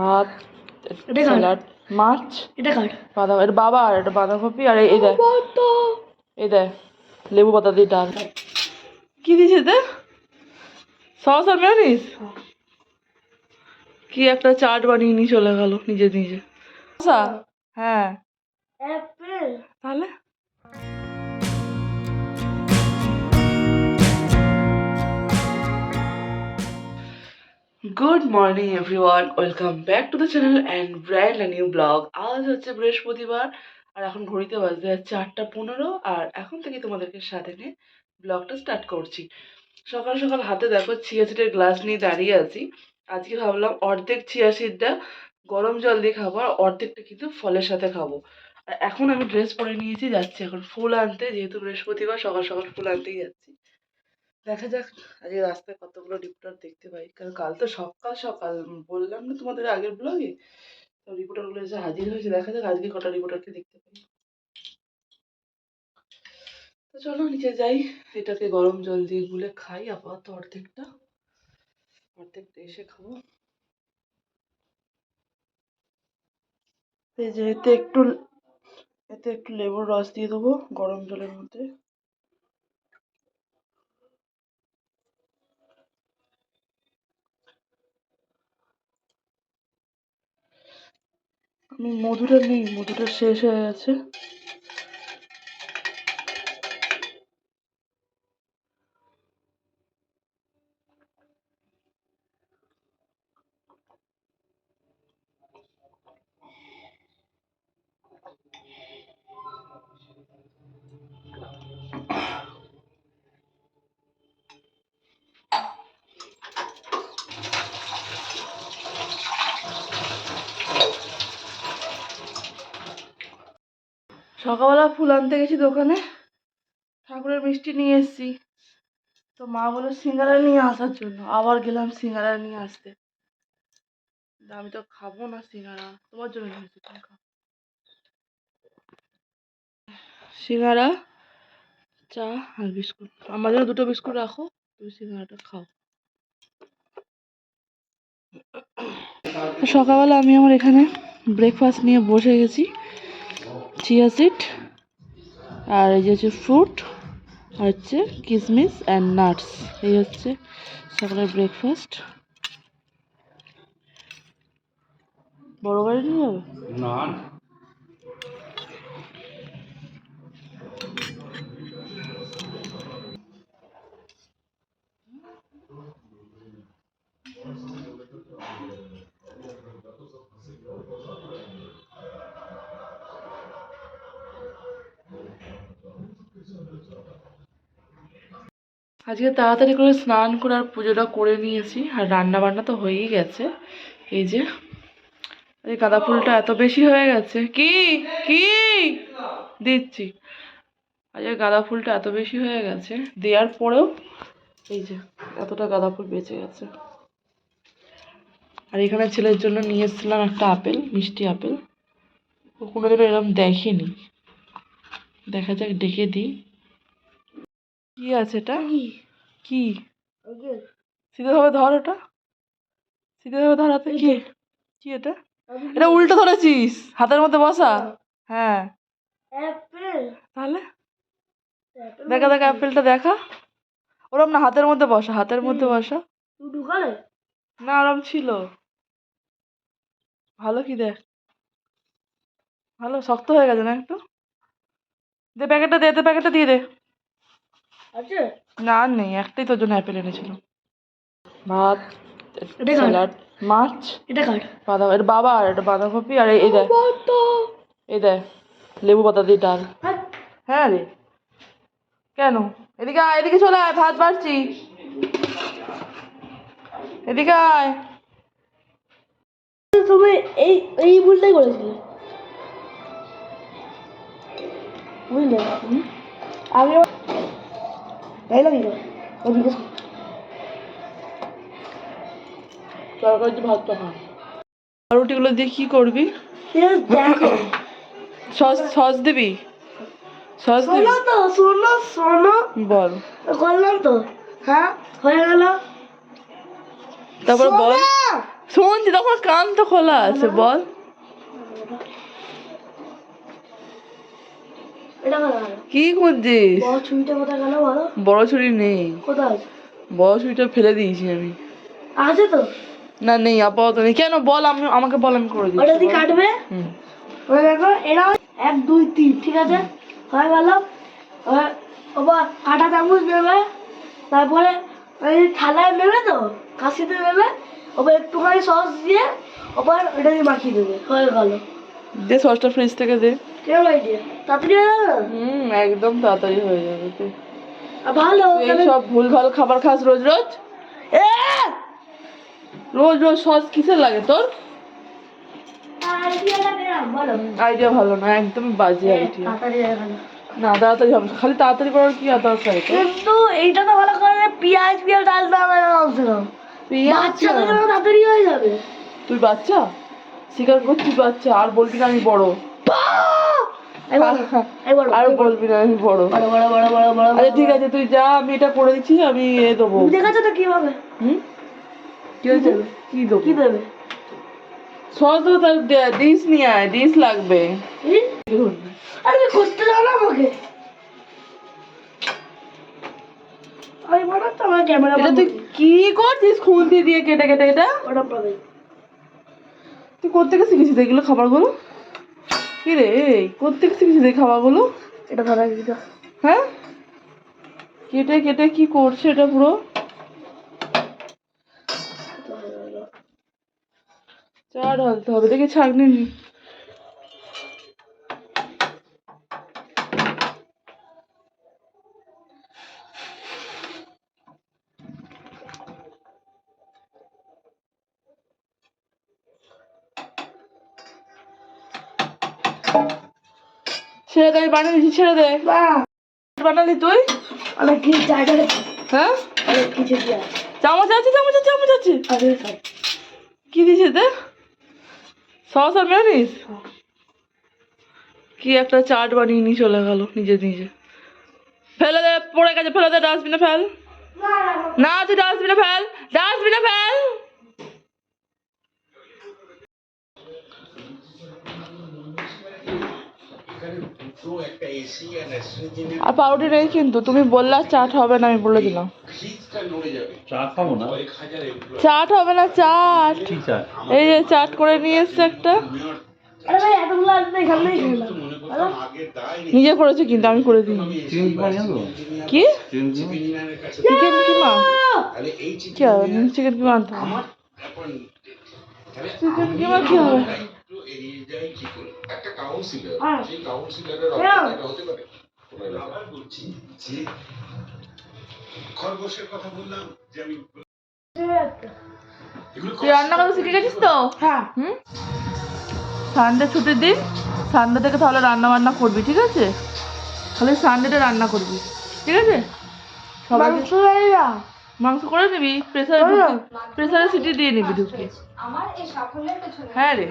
ভাত এটা স্যালাড মাছ এটা কার? বাঁধা এটা বাবা আর এটা বাঁধাকপি আর এই দেখ। তো এই দেখ লেবু পাতা দিয়ে ডাল। কি দিয়েছে এতে সস আর মেয়নিজ কি একটা চাট বানিয়ে নিয়ে চলে গেল নিজে নিজে। হ্যাঁ। তাহলে? Good morning everyone welcome back to the channel and brand and new vlog আজ হচ্ছে বৃহস্পতিবার, আর এখন ঘড়িতে বাজতে যাচ্ছে আটটা পনেরো, আর এখন থেকে তোমাদেরকে সাথে নিয়ে ব্লগটা স্টার্ট করছি। সকাল সকাল হাতে দেখো চিয়া সিডের গ্লাস নিয়ে দাঁড়িয়ে আছি। আজকে ভাবলাম অর্ধেক চিয়া সিডটা গরম জল দিয়ে খাব, আর অর্ধেকটা কিন্তু ফলের সাথে খাব। আর এখন আমি ড্রেস পরে নিয়েছি, যাচ্ছি এখন ফুল আনতে, যেহেতু বৃহস্পতিবার সকাল সকাল ফুল আনতেই যাচ্ছি। দেখা যাক আজকে রাস্তায় কতগুলো রিপোর্টার দেখতে পাই। কারণ কাল তো সকাল সকাল বললাম না তোমাদের আগের ব্লগে তো রিপোর্টারগুলো এসে হাজির হয়েছে, দেখা যাক আজকে কটা রিপোর্টারকে দেখতে পাই। তো চলো নিচে যাই, এটাকে গরম জল দিয়ে গুলে খাই আপাতত অর্ধেকটা। অর্ধেকটা এসে খাব। এতে একটু এতে একটু লেবুর রস দিয়ে দেবো গরম জলের মধ্যে। আমি মধুটা নিই মধুটা শেষ হয়ে গেছে। সকালবেলা ফুল আনতে গেছি দোকানে। ঠাকুরের মিষ্টি নিয়ে এসেছি। তো মা বলে সিঙ্গারা নিয়ে আসার জন্য। আবার গেলাম সিঙ্গারা নিয়ে আসতে। আমি তো খাব না সিঙ্গারা। তোমার জন্য নিয়ে এসেছি, তুমি খাও। সিঙ্গারা, চা আর বিস্কুট। আমার জন্য দুটো বিস্কুট রাখো, তুমি সিঙ্গারাটা খাও। সকালবেলা আমি আমার এখানে ব্রেকফাস্ট নিয়ে বসে গেছি। চিয়া সিড আর এই হচ্ছে ফ্রুট আর হচ্ছে কিশমিশ অ্যান্ড নাটস এই হচ্ছে সকালের ব্রেকফাস্ট বড় গাড়ি নিয়ে যাবে? না। আজকে তাড়াতাড়ি করে স্নান করে আর পুজোটা করে নিয়েছি। আর রান্না বান্না তো হয়েই গেছে। এই যে, এই গাঁদা ফুলটা এত বেশি হয়ে গেছে। কি? কি? দিচ্ছি। আজকে গাঁদা ফুলটা এত বেশি হয়ে গেছে। দেওয়ার পরেও এই যে, এতটা গাঁদা ফুল বেঁচে গেছে। আর এখানে ছেলের জন্য নিয়ে এসেছিলাম একটা আপেল, মিষ্টি আপেল। কোনোদিনও এরকম দেখেনি। দেখা যাক, ডেকে দিই। কি আছে এটা? কি? সিধেভাবে ধর ওটা। সিধেভাবে ধর হাতে। কি? কি এটা? এটা উল্টো ধরেছিস। হাতের মধ্যে বসা। হ্যাঁ। তাহলে? দেখা দেখা অ্যাপেলটা দেখা। ওরম না হাতের মধ্যে বসা হাতের মধ্যে বসা। না ওরম ছিল। ভালো কি দেখ। ভালো শক্ত হয়ে গেছে না একটু? দে প্যাকেটটা দে দে প্যাকেটটা দিয়ে দে। না নেই একটাই তোর জন্য অ্যাপেল এনেছিল ভাত স্যালাড মাছ এটা কার? বাঁধা এটা বাবা আর এটা বাঁধাকপি আর এই তো এই দেখ লেবু পাতা দিয়ে ডাল। হ্যাঁ। হ্যাঁ রে। কেন? এদিকে আয় এদিকে চলে আয় ভাত বাড়ছি। এদিকে আয়। তুমি এই এই ভুলটাই করেছিলে। বুঝলে? আগে তাই না দিল ও জিজ্ঞেস কর। তরকারি ভাতটা খা রুটিগুলো দিয়ে কি করবি? সস সস দিবি? সস দিবি? তো শোনো শোনো। বল। করলাম তো। হ্যাঁ হয়ে গেল। তারপর বল। শোনো! শুনছি তখন কান তো খোলা আছে বল এটা কোথায় গেল কি খুঁজছিস বড় ছুরি নেই। বড় ছুরিটা ফেলে দিয়েছি আমি। আছে তো? না নেই আপাতত নেই। কেন বল আমি আমাকে বল আমি করে ওটা দিয়ে কাটবে? হুম। দেখো এরা এক দুই তিন ঠিক আছে? হয়ে গেল কাটা চামচ নেবে তারপরে ওই থালায় নেবে তো কাশিতে নেবে ওবার একটুখানি সস দিয়ে ওবার ওটা দিয়ে মাখিয়ে দেবে হয়ে গেল। দে সসটা ফ্রিজ থেকে দে। কেমন আইডিয়া তাড়াতাড়ি গেল না? হুম একদম তাড়াতাড়ি হয়ে যাবে তুই। ভালো তুই এই সব ভুলভাল খাবার খাস রোজ রোজ? এ! রোজ রোজ সস কিসের লাগে তোর? আইডিয়া ভালো না একদম বাজে আইডিয়া না তাড়াতাড়ি হবে খালি তাড়াতাড়ি করার কি দরকার? কিন্তু এইটা তো ভালো করে পেঁয়াজ পেঁয়াজ হবে না জন্য তাড়াতাড়ি হয়ে যাবে। তুই বাচ্চা? স্বীকার করছিস বাচ্চা আর বলবি না আমি বড়। আর বলবি না আমি বড়। আচ্ছা ঠিক আছে তুই যা আমি এটা করে দিচ্ছি আমি এ দেবো। দেখাচ্ছ তো কীভাবে হুম? কি হয়েছে কি দেবো? কি দেবে? সস দেবো? তার ডিশ নিয়ে আয় ডিশ লাগবে। আরে তুমি দাও না আমাকে। তো আমার ক্যামেরা এটা তুই কি করছিস খুন্তি দিয়ে কেটে কেটে এটা ওটা পাবে। তুই শিখেছিস এগুলো খাবারগুলো? কি রে কোথেকে শিখেছিস এই খাবারগুলো এটা ধরা দিতে হ্যাঁ? কেটে কেটে কি করছে এটা পুরো? চা ঢালতে হবে দেখি ছাগনি নি। দিচ্ছি ছেড়ে দে? বানালি তুই? অনেক কিছু জায়গা হ্যাঁ? অনেক কিছু চামচ আছে চামচ আছে চামচ আছে। কি দিছে তে সস আর মেয়নিজ কি একটা চাট বানিয়ে নিয়ে চলে গেল নিজে নিজে। ফেলে দে পড়ে গেছে ফেলে দে ডাস্টবিনে ফেল। না তুই ডাস্টবিনে ফেল ডাস্টবিনে ফেল। আর পাউডার নেই কিন্তু তুমি বললে আর চাট হবে না আমি বলে দিলাম। চাট হবে না চাট। এই যে চাট করে নিয়ে এসছে একটা। নিজে করেছে কিন্তু আমি করে দিই। কি chicken keema chicken keema chicken keema কি হবে? চিকেন কিমা আনতে হবে চিকেন কিমা কি হবে হ্যাঁ খরগোশের কথা বললাম যে আমি তুই রান্না করতে শিখে গেছিস তো? হ্যাঁ। হুম? সানডে ছুটির দিন সানডে থেকে তাহলে রান্না বান্না করবি ঠিক আছে? তাহলে সানডেতে রান্না করবি ঠিক আছে? সবাই মাংস করে নিবি প্রেসারে প্রেসারে সিটি দিয়ে নিবি ঢুকে। হ্যাঁ রে।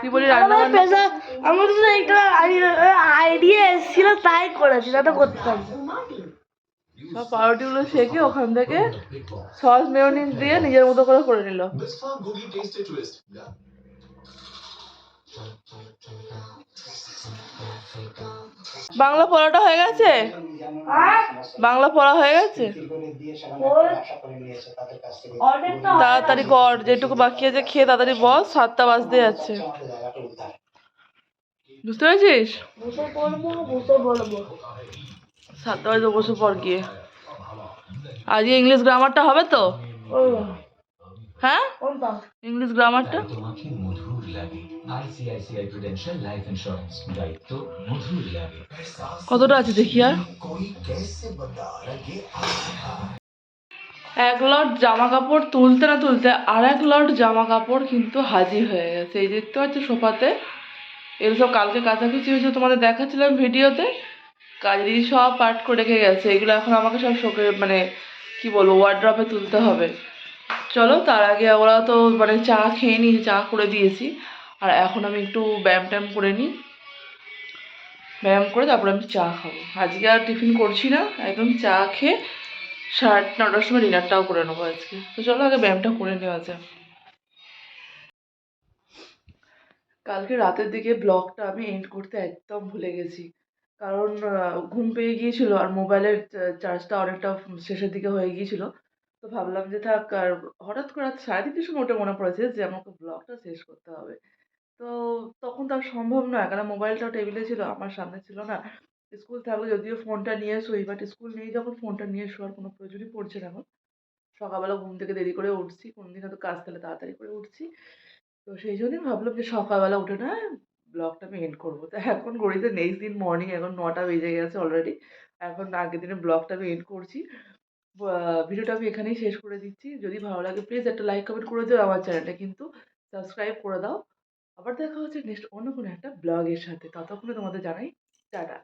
তুই বলি রান্না আমার বান্না পেশা আমার তো একটা আইডিয়া এসেছিল তাই করেছি না তো করতাম সব পাউরুটিগুলো শেখে ওখান থেকে সস মেয়নিজ দিয়ে নিজের মতো করে করে নিল. বাংলা পড়াটা হয়ে গেছে? বাংলা পড়া হয়ে গেছে? তাড়াতাড়ি কর যেটুকু বাকি আছে খেয়ে তাড়াতাড়ি বস সাতটা বাজতে যাচ্ছে। বুঝতে পেরেছিস? সাতটা বাজে বসে পর গিয়ে। আজকে ইংলিশ গ্রামারটা হবে তো? হ্যাঁ? ইংলিশ গ্রামারটা তোমাকে মধুর লাগে। আইসিআইসিআই প্রুডেন্সিয়াল লাইফ ইন্স্যুরেন্স দায়িত্ব মধুর লাগে। কতটা আছে দেখি আর? এক লট জামা কাপড় তুলতে না তুলতে আর এক লট জামা কাপড় কিন্তু হাজির হয়ে গেছে। এই দেখতে পাচ্ছ সোফাতে? এগুলো সব কালকে কাছাকাছি হয়েছে তোমাদের দেখাচ্ছিলাম ভিডিওতে। কাজেরই সব পার্ট করে রেখে গেছে। এগুলো এখন আমাকে সব শোকে মানে কি বলব ওয়ার্ড্রপে তুলতে হবে। চলো, তার আগে ওরা তো মানে চা খেয়ে নিয়েছে চা করে দিয়েছি। আর এখন আমি একটু ব্যায়াম ট্যায়াম করে নিই। ব্যায়াম করে তারপরে আমি চা খাব। আজকে আর টিফিন করছি না, একদম চা খেয়ে সাড়ে নটার সময় ডিনারটাও করে নেব আজকে। তো চলো, আগে ব্যায়ামটা করে নেওয়া যায় কালকে রাতের দিকে ব্লগটা আমি এন্ড করতে একদম ভুলে গেছি। কারণ ঘুম পেয়ে গিয়েছিল আর মোবাইলের চার্জটা অনেকটা শেষের দিকে হয়ে গিয়েছিল। তো ভাবলাম যে থাক, আর হঠাৎ করে রাত সাড়ে তিনটের সময় ওটা মনে পড়েছে যে আমাকে ব্লগটা শেষ করতে হবে। তো তখন তো আর সম্ভব নয় কারণ মোবাইলটাও টেবিলে ছিল, আমার সামনে ছিল না। স্কুল থাকলে যদিও ফোনটা নিয়ে শুই বাট স্কুল নেই যখন ফোনটা নিয়ে শোয়ার কোনো প্রয়োজনই পড়ছে না এখন। সকালবেলা ঘুম থেকে দেরি করে উঠছি, কোনোদিন হয়তো কাজ তাহলে তাড়াতাড়ি করে উঠছি। তো সেই জন্যই ভাবলাম যে সকালবেলা উঠে না ব্লগটা আমি এন্ড করব। তো এখন ঘড়িতে নেক্সট দিন মর্নিং এখন নটা বেজে গেছে অলরেডি এখন আগের দিনের ব্লগটা আমি এন্ড করছি। ভিডিওটা আমি এখানেই শেষ করে দিচ্ছি। যদি ভালো লাগে প্লিজ একটা লাইক কমেন্ট করে দিও আমার চ্যানেলটা কিন্তু সাবস্ক্রাইব করে দাও। আবার দেখা হচ্ছে নেক্সট অন্য কোনো একটা ব্লগের সাথে। ততক্ষণে তোমাদের জানাই, টাটা।